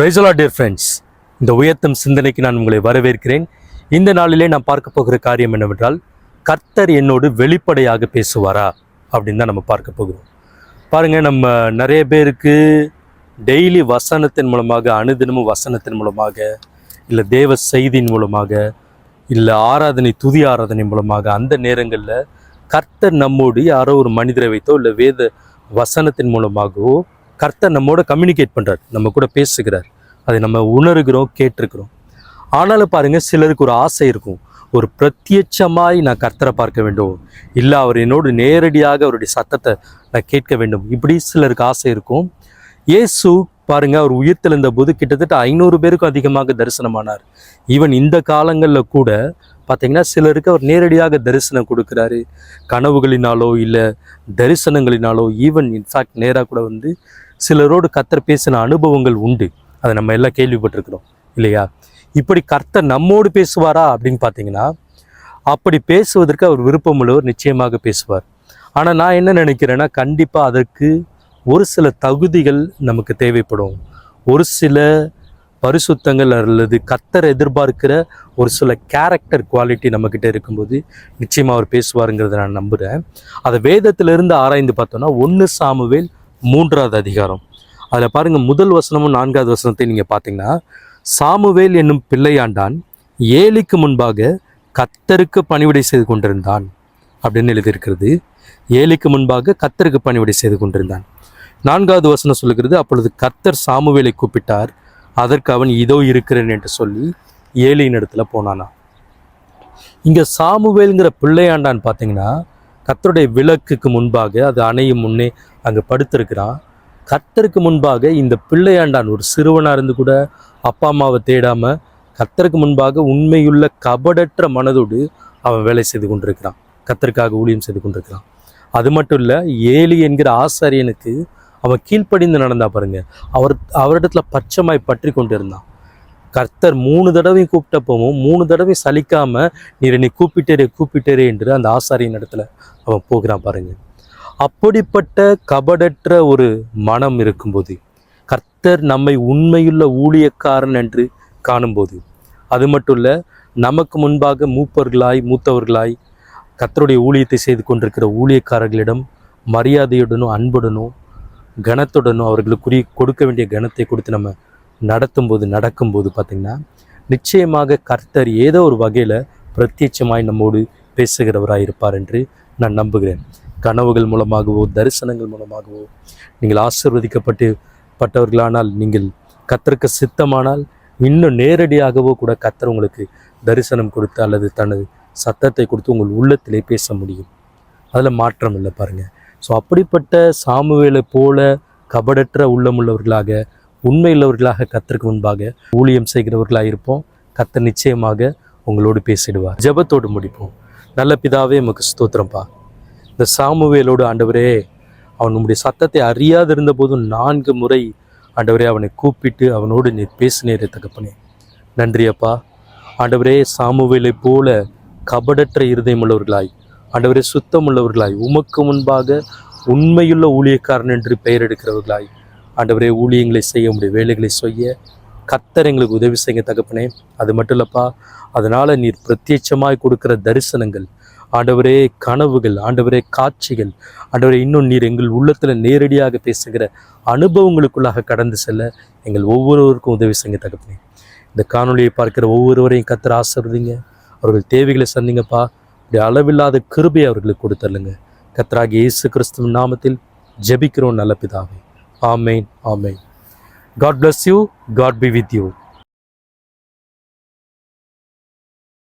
ரைசலா dear friends இந்த உயர்த்தும் சிந்தனைக்கு நான் உங்களை வரவேற்கிறேன். இந்த நாளிலே நான் பார்க்க போகிற காரியம் என்னவென்றால் கர்த்தர் என்னோடு வெளிப்படையாக பேசுவாரா? அப்படின்னு தான் நம்ம பார்க்க போகிறோம். பாருங்கள் நம்ம நிறைய பேருக்கு டெய்லி வசனத்தின் மூலமாக அனுதினமும் வசனத்தின் மூலமாக இல்லை தேவ செய்தியின் மூலமாக இல்லை ஆராதனை துதி ஆராதனை மூலமாக அந்த நேரங்களில் கர்த்தர் நம்மோடு யாரோ ஒரு மனிதரை வைத்தோ இல்லை வேத வசனத்தின் மூலமாகவோ கர்த்தர் நம்மோட கம்யூனிகேட் பண்ணுறார் நம்ம கூட பேசுகிறார். அதை நம்ம உணர்கிறோம் கேட்டிருக்கிறோம். ஆனாலும் பாருங்கள் சிலருக்கு ஒரு ஆசை இருக்கும். ஒரு பிரத்யட்சமாய் நான் கர்த்தரை பார்க்க வேண்டும். இல்லை அவர் என்னோடு நேரடியாக அவருடைய சத்தத்தை நான் கேட்க வேண்டும். இப்படி சிலருக்கு ஆசை இருக்கும். இயேசு பாருங்க அவர் உயிர்த்தெழுந்த போது கிட்டத்தட்ட ஐநூறு பேருக்கும் அதிகமாக தரிசனமானார். ஈவன் இந்த காலங்களில் கூட பார்த்தீங்கன்னா சிலருக்கு அவர் நேரடியாக தரிசனம் கொடுக்குறாரு. கனவுகளினாலோ இல்லை தரிசனங்களினாலோ ஈவன் இன்ஃபேக்ட் நேராக கூட வந்து சிலரோடு கத்தர் பேசின அனுபவங்கள் உண்டு. அதை நம்ம எல்லாம் கேள்விப்பட்டிருக்கிறோம் இல்லையா? இப்படி கர்த்தர் நம்மோடு பேசுவாரா அப்படின்னு பார்த்தீங்கன்னா அப்படி பேசுவதற்கு அவர் விருப்பமுள்ளவர் நிச்சயமாக பேசுவார். ஆனால் நான் என்ன நினைக்கிறேன்னா கண்டிப்பாக அதற்கு ஒரு சில தகுதிகள் நமக்கு தேவைப்படும். ஒரு சில பரிசுத்தங்கள் அல்லது கத்தர் எதிர்பார்க்கிற ஒரு சில கேரக்டர் குவாலிட்டி நம்மக்கிட்ட இருக்கும்போது நிச்சயமாக அவர் பேசுவாருங்கிறத நான் நம்புகிறேன் அதை வேதத்திலிருந்து ஆராய்ந்து பார்த்தோன்னா ஒன்று சாமுவேல் மூன்றாவது அதிகாரம். அதில் பாருங்கள் முதல் வசனமும் நான்காவது வசனத்தை நீங்கள் பார்த்தீங்கன்னா சாமுவேல் என்னும் பிள்ளையாண்டான் ஏலிக்கு முன்பாக கத்தருக்கு பணிவிடை செய்து கொண்டிருந்தான். அப்படின்னு எழுதியிருக்கிறது. ஏலிக்கு முன்பாக கத்தருக்கு பணிவிடை செய்து கொண்டிருந்தான். நான்காவது வசனம் சொல்லுகிறது அப்பொழுது கத்தர் சாமுவேலை கூப்பிட்டார் அதற்கு அவன் இதோ இருக்கிறேன் என்று சொல்லி ஏலியின் இடத்துல போனானா. இங்கே சாமுவேலுங்கிற பிள்ளையாண்டான் பார்த்தீங்கன்னா கத்தருடைய விளக்குக்கு முன்பாக அது அணையும் முன்னே அங்கே படுத்திருக்கிறான். கத்தருக்கு முன்பாக இந்த பிள்ளையாண்டான் ஒரு சிறுவனாக இருந்து கூட அப்பா அம்மாவை தேடாமல் கத்தருக்கு முன்பாக உண்மையுள்ள கபடற்ற மனதோடு அவன் வேலை செய்து கொண்டிருக்கிறான். கர்த்தருக்காக ஊழியம் செய்து கொண்டிருக்கிறான். அது மட்டும் இல்லை ஏலி என்கிற ஆசாரியனுக்கு அவன் கீழ்ப்படிந்து நடந்தா பாருங்க. அவர் அவரிடத்துல பச்சைமாய் பற்றி கொண்டு இருந்தான் கர்த்தர் மூணு தடவையும் கூப்பிட்டப்பவும் மூணு தடவை சலிக்காம நீர் என்னை கூப்பிட்டேரே கூப்பிட்டேரே என்று அந்த ஆசாரியின் இடத்துல அவன் போகிறான் பாருங்க. அப்படிப்பட்ட கபடற்ற ஒரு மனம் இருக்கும்போது கர்த்தர் நம்மை உண்மையுள்ள ஊழியக்காரன் என்று காணும்போது அது மட்டும் இல்லை நமக்கு முன்பாக மூப்பர்களாய் மூத்தவர்களாய் கத்தருடைய ஊழியத்தை செய்து கொண்டிருக்கிற ஊழியக்காரர்களிடம் மரியாதையுடனும் அன்புடனும் கனத்துடனும் அவர்களுக்குரிய கொடுக்க வேண்டிய கனத்தை கொடுத்து நம்ம நடத்தும்போது நடக்கும்போது பார்த்திங்கன்னா நிச்சயமாக கர்த்தர் ஏதோ ஒரு வகையில் பிரத்யட்சமாய் நம்மோடு பேசுகிறவராக இருப்பார் என்று நான் நம்புகிறேன். கனவுகள் மூலமாகவோ தரிசனங்கள் மூலமாகவோ நீங்கள் ஆசிர்வதிக்கப்பட்டு பட்டவர்களானால் நீங்கள் கத்தருக்கு சித்தமானால் இன்னும் நேரடியாகவோ கூட கத்தர் உங்களுக்கு தரிசனம் கொடுத்து அல்லது தனது சத்தத்தை கொடுத்து உங்கள் உள்ளத்திலே பேச முடியும். அதில் மாற்றம் இல்லை பாருங்கள் ஸோ அப்படிப்பட்ட சாமுவேலை போல கபடற்ற உள்ளமுள்ளவர்களாக உண்மையுள்ளவர்களாக கத்தருக்கு முன்பாக ஊழியம் செய்கிறவர்களாக இருப்போம். கத்த நிச்சயமாக உங்களோடு பேசிடுவார். ஜெபத்தோடு முடிப்போம். நல்ல பிதாவே நமக்கு ஸ்தோத்திரம்ப்பா இந்த சாமுவேலோடு ஆண்டவரே அவன் உம்முடைய சத்தத்தை அறியாது இருந்தபோதும் நான்கு முறை ஆண்டவரே அவனை கூப்பிட்டு அவனோடு நீ பேசினேரே தகப்பனே. நன்றியப்பா ஆண்டவரே சாமுவேலை போல கபடற்ற இருதயம் உள்ளவர்களாய் ஆண்டவரே சுத்தமுள்ளவர்களாய் உமக்கு முன்பாக உண்மையுள்ள ஊழியக்காரன் என்று பெயர் எடுக்கிறவர்களாய் ஆண்டவரே ஊழியங்களை செய்ய முடிய வேலைகளை செய்ய கத்தர் எங்களுக்கு உதவி செய்ய தகப்பனே. அது மட்டும் இல்லப்பா அதனால் நீர் பிரத்யட்சமாய் கொடுக்கிற தரிசனங்கள் ஆண்டவரே கனவுகள் ஆண்டவரே காட்சிகள் ஆண்டவரே இன்னும் நீர் எங்கள் உள்ளத்தில் நேரடியாக பேசுகிற அனுபவங்களுக்குள்ளாக கடந்து செல்ல எங்கள் ஒவ்வொருவருக்கும் உதவி செய்ய தகப்பனே. இந்த காணொலியை பார்க்கிற ஒவ்வொருவரையும் கத்திர ஆசிர்வதிங்க. அவர்கள் தேவைகளை சந்திங்கப்பா. இப்படி அளவில்லாத கிருபை அவர்களுக்கு கொடுத்தல்லுங்க கத்ராகி இயேசு கிறிஸ்துவின் நாமத்தில் ஜெபிக்கிறோம் நல்ல பிதாவே. Amen amen. God bless you God be with you